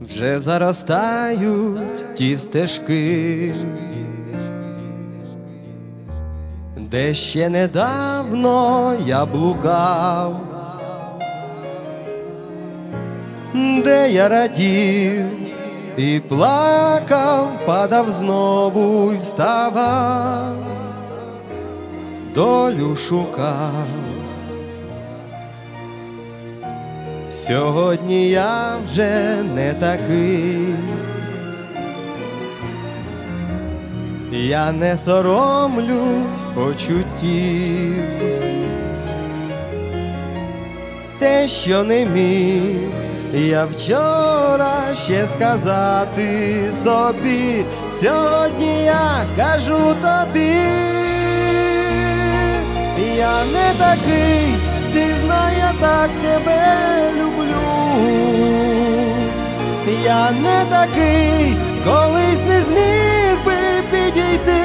вже заростають ті стежки, де ще недавно я блукав, де я радів і плакав, падав знову й вставав, долю шукав. Сьогодні я вже не такий, я не соромлюсь почуттів, те, що не міг, я вчора ще сказати собі, сьогодні я кажу тобі, я не такий. Ти знай, я так тебе люблю, я не такий, колись не зміг би підійти,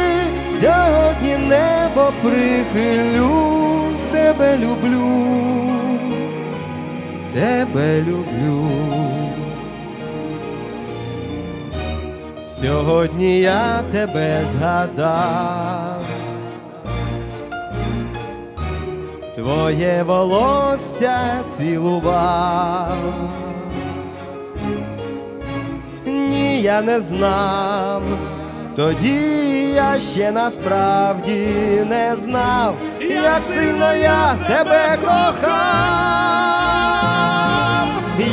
сьогодні небо прихилю, тебе люблю, тебе люблю. Сьогодні я тебе згадав. Твоє волосся цілував, ні, я не знав, тоді я ще насправді не знав, як сильно я тебе кохав,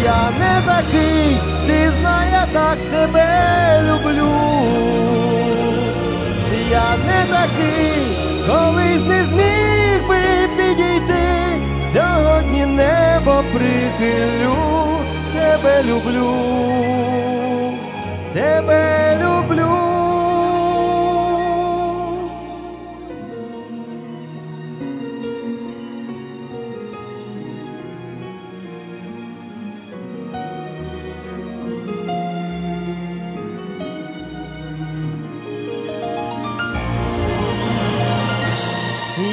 я не такий, ти знай, я так тебе люблю, я не такий, колись не зміг прихилю, тебе люблю, тебе люблю.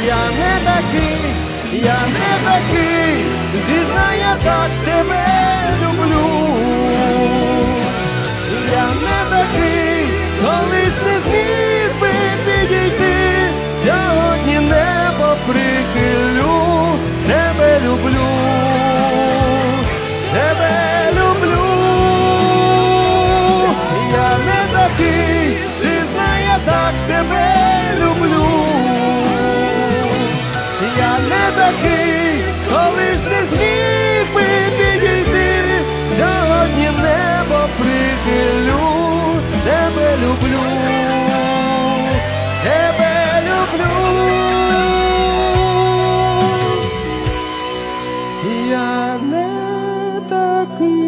Я не такий, я не такий, і знає, так тебе люблю. やめたくない